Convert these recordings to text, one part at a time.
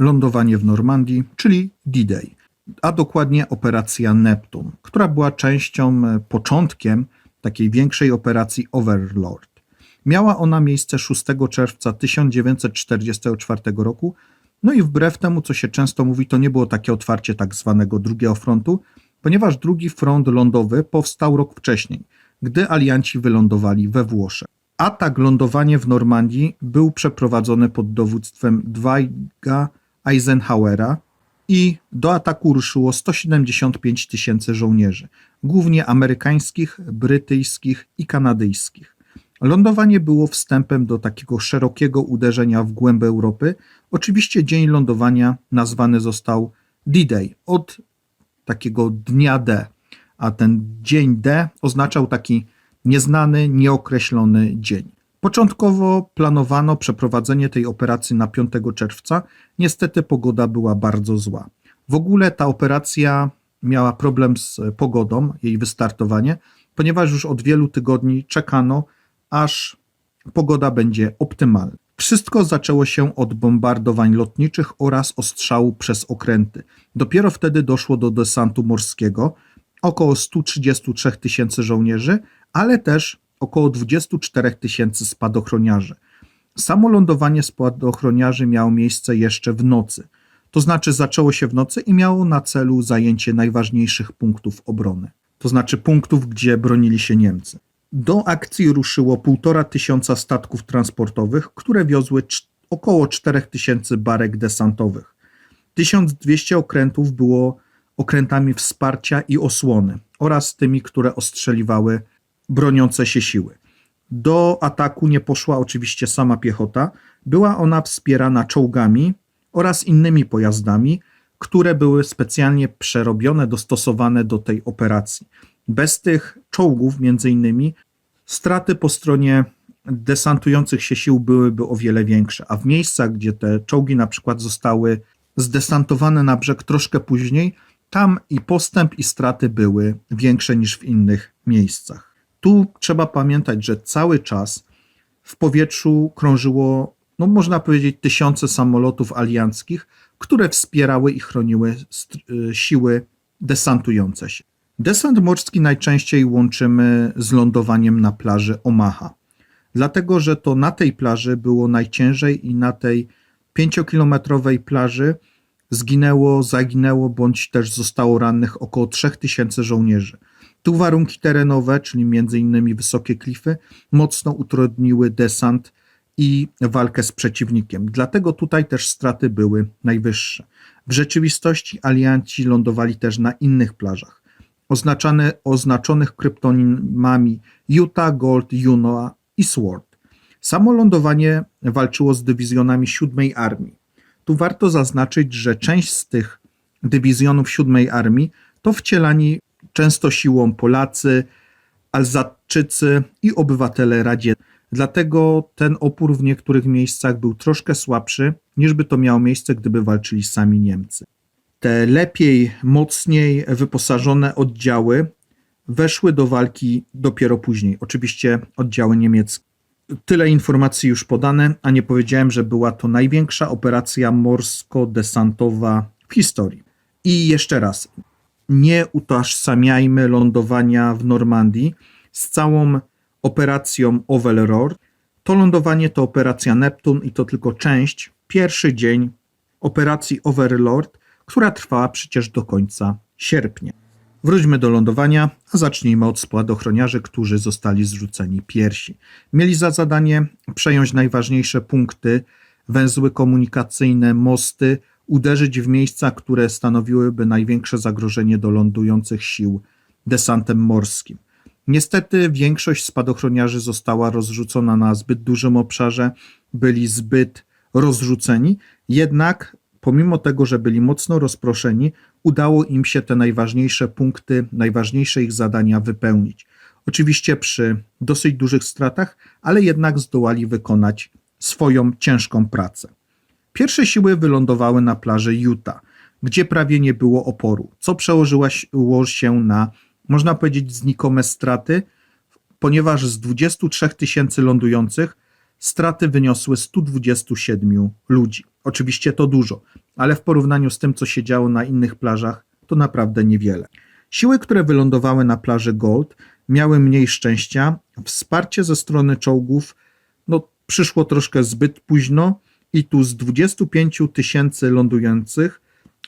lądowanie w Normandii, czyli D-Day, a dokładnie operacja Neptun, która była częścią, e, początkiem takiej większej operacji Overlord. Miała ona miejsce 6 czerwca 1944 roku, no i wbrew temu, co się często mówi, to nie było takie otwarcie tak zwanego drugiego frontu, ponieważ drugi front lądowy powstał rok wcześniej, gdy alianci wylądowali we Włoszech. Atak lądowanie w Normandii był przeprowadzony pod dowództwem Dwighta Eisenhowera i do ataku ruszyło 175 tysięcy żołnierzy, głównie amerykańskich, brytyjskich i kanadyjskich. Lądowanie było wstępem do takiego szerokiego uderzenia w głęb Europy. Oczywiście dzień lądowania nazwany został D-Day od takiego dnia D, a ten dzień D oznaczał taki nieznany, nieokreślony dzień. Początkowo planowano przeprowadzenie tej operacji na 5 czerwca, niestety pogoda była bardzo zła. W ogóle ta operacja miała problem z pogodą, jej wystartowanie, ponieważ już od wielu tygodni czekano, aż pogoda będzie optymalna. Wszystko zaczęło się od bombardowań lotniczych oraz ostrzału przez okręty. Dopiero wtedy doszło do desantu morskiego, około 133 tysięcy żołnierzy, ale też około 24 tysięcy spadochroniarzy. Samo lądowanie spadochroniarzy miało miejsce jeszcze w nocy. To znaczy zaczęło się w nocy i miało na celu zajęcie najważniejszych punktów obrony. To znaczy punktów, gdzie bronili się Niemcy. Do akcji ruszyło 1,5 tysiąca statków transportowych, które wiozły około 4 tysięcy barek desantowych. 1200 okrętów było okrętami wsparcia i osłony oraz tymi, które ostrzeliwały broniące się siły. Do ataku nie poszła oczywiście sama piechota, była ona wspierana czołgami oraz innymi pojazdami, które były specjalnie przerobione, dostosowane do tej operacji. Bez tych czołgów, między innymi, straty po stronie desantujących się sił byłyby o wiele większe, a w miejscach, gdzie te czołgi na przykład zostały zdesantowane na brzeg troszkę później, tam i postęp, i straty były większe niż w innych miejscach. Tu trzeba pamiętać, że cały czas w powietrzu krążyło, no można powiedzieć, tysiące samolotów alianckich, które wspierały i chroniły y, siły desantujące się. Desant morski najczęściej łączymy z lądowaniem na plaży Omaha, dlatego że to na tej plaży było najciężej i na tej pięciokilometrowej plaży zginęło, zaginęło bądź też zostało rannych około 3000 żołnierzy. Tu warunki terenowe, czyli m.in. wysokie klify, mocno utrudniły desant i walkę z przeciwnikiem. Dlatego tutaj też straty były najwyższe. W rzeczywistości alianci lądowali też na innych plażach, oznaczane, oznaczonych kryptonimami Utah, Gold, Juno i Sword. Samo lądowanie walczyło z dywizjonami 7 Armii. Tu warto zaznaczyć, że część z tych dywizjonów 7 Armii to wcielani często siłą Polacy, Alzatczycy i obywatele radzieccy. Dlatego ten opór w niektórych miejscach był troszkę słabszy, niż by to miało miejsce, gdyby walczyli sami Niemcy. Te lepiej, mocniej wyposażone oddziały weszły do walki dopiero później. Oczywiście oddziały niemieckie. Tyle informacji już podane, a nie powiedziałem, że była to największa operacja morsko-desantowa w historii. I jeszcze raz, nie utożsamiajmy lądowania w Normandii z całą operacją Overlord. To lądowanie to operacja Neptun i to tylko część, pierwszy dzień operacji Overlord, która trwała przecież do końca sierpnia. Wróćmy do lądowania, a zacznijmy od spadochroniarzy, którzy zostali zrzuceni piersi. Mieli za zadanie przejąć najważniejsze punkty, węzły komunikacyjne, mosty, uderzyć w miejsca, które stanowiłyby największe zagrożenie do lądujących sił desantem morskim. Niestety większość spadochroniarzy została rozrzucona na zbyt dużym obszarze, byli zbyt rozrzuceni, jednak pomimo tego, że byli mocno rozproszeni, udało im się te najważniejsze punkty, najważniejsze ich zadania wypełnić. Oczywiście przy dosyć dużych stratach, ale jednak zdołali wykonać swoją ciężką pracę. Pierwsze siły wylądowały na plaży Utah, gdzie prawie nie było oporu, co przełożyło się na, można powiedzieć, znikome straty, ponieważ z 23 tysięcy lądujących straty wyniosły 127 ludzi. Oczywiście to dużo, ale w porównaniu z tym, co się działo na innych plażach, to naprawdę niewiele. Siły, które wylądowały na plaży Gold, miały mniej szczęścia. Wsparcie ze strony czołgów no, przyszło troszkę zbyt późno i tu z 25 tysięcy lądujących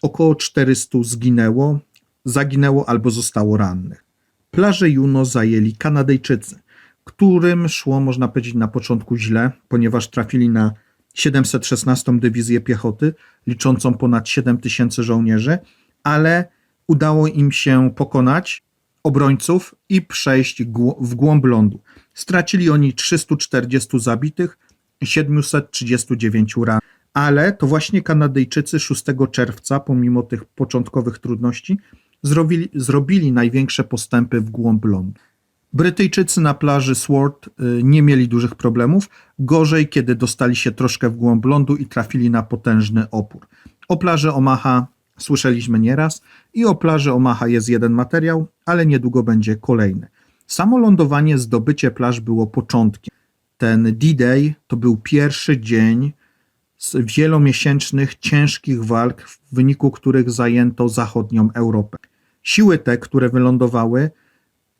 około 400 zginęło, zaginęło albo zostało rannych. Plażę Juno zajęli Kanadyjczycy, którym szło, można powiedzieć, na początku źle, ponieważ trafili na 716 Dywizję Piechoty, liczącą ponad 7 tysięcy żołnierzy, ale udało im się pokonać obrońców i przejść w głąb lądu. Stracili oni 340 zabitych, 739 ran. Ale to właśnie Kanadyjczycy 6 czerwca, pomimo tych początkowych trudności, zrobili, zrobili największe postępy w głąb lądu. Brytyjczycy na plaży Sword y, nie mieli dużych problemów. Gorzej, kiedy dostali się troszkę w głąb lądu i trafili na potężny opór. O plaży Omaha słyszeliśmy nieraz i o plaży Omaha jest jeden materiał, ale niedługo będzie kolejny. Samo lądowanie, zdobycie plaż było początkiem. Ten D-Day to był pierwszy dzień z wielomiesięcznych, ciężkich walk, w wyniku których zajęto zachodnią Europę. Siły te, które wylądowały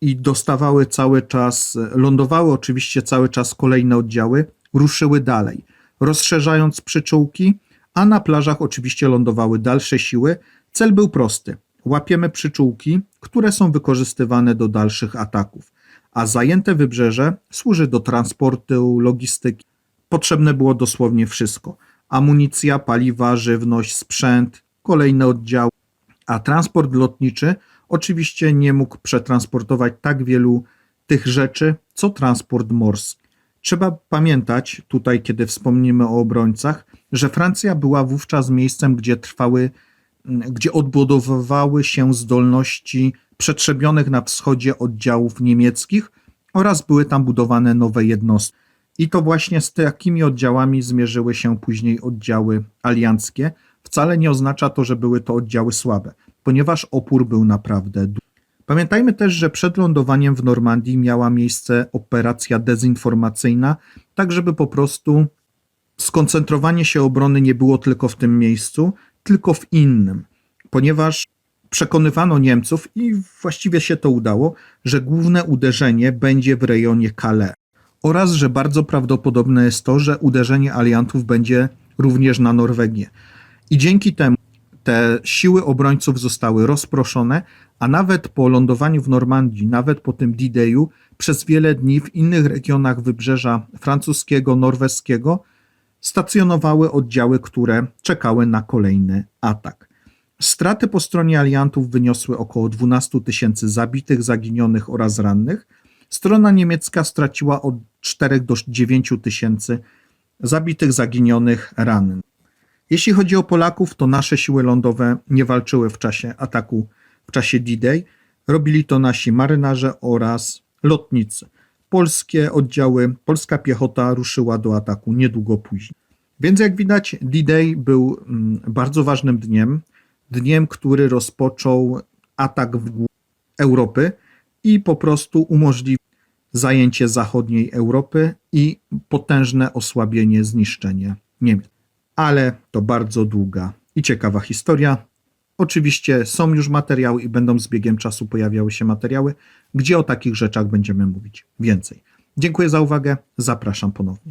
i dostawały cały czas, lądowały oczywiście cały czas kolejne oddziały, ruszyły dalej, rozszerzając przyczółki, a na plażach oczywiście lądowały dalsze siły. Cel był prosty: łapiemy przyczółki, które są wykorzystywane do dalszych ataków, a zajęte wybrzeże służy do transportu, logistyki. Potrzebne było dosłownie wszystko: amunicja, paliwa, żywność, sprzęt, kolejne oddziały, a transport lotniczy oczywiście nie mógł przetransportować tak wielu tych rzeczy, co transport morski. Trzeba pamiętać tutaj, kiedy wspomnimy o obrońcach, że Francja była wówczas miejscem, gdzie trwały, gdzie odbudowywały się zdolności przetrzebionych na wschodzie oddziałów niemieckich oraz były tam budowane nowe jednostki. I to właśnie z takimi oddziałami zmierzyły się później oddziały alianckie. Wcale nie oznacza to, że były to oddziały słabe, ponieważ opór był naprawdę duży. Pamiętajmy też, że przed lądowaniem w Normandii miała miejsce operacja dezinformacyjna, tak żeby po prostu skoncentrowanie się obrony nie było tylko w tym miejscu, tylko w innym, ponieważ przekonywano Niemców i właściwie się to udało, że główne uderzenie będzie w rejonie Calais oraz że bardzo prawdopodobne jest to, że uderzenie aliantów będzie również na Norwegię. I dzięki temu te siły obrońców zostały rozproszone, a nawet po lądowaniu w Normandii, nawet po tym D-Dayu, przez wiele dni w innych regionach wybrzeża francuskiego, norweskiego stacjonowały oddziały, które czekały na kolejny atak. Straty po stronie aliantów wyniosły około 12 tysięcy zabitych, zaginionych oraz rannych. Strona niemiecka straciła od 4 do 9 tysięcy zabitych, zaginionych, rannych. Jeśli chodzi o Polaków, to nasze siły lądowe nie walczyły w czasie ataku, w czasie D-Day. Robili to nasi marynarze oraz lotnicy. Polskie oddziały, polska piechota ruszyła do ataku niedługo później. Więc jak widać, D-Day był mm, bardzo ważnym dniem, dniem, który rozpoczął atak w głąb Europy i po prostu umożliwił zajęcie zachodniej Europy i potężne osłabienie, zniszczenie Niemiec. Ale to bardzo długa i ciekawa historia. Oczywiście są już materiały i będą z biegiem czasu pojawiały się materiały, gdzie o takich rzeczach będziemy mówić więcej. Dziękuję za uwagę, zapraszam ponownie.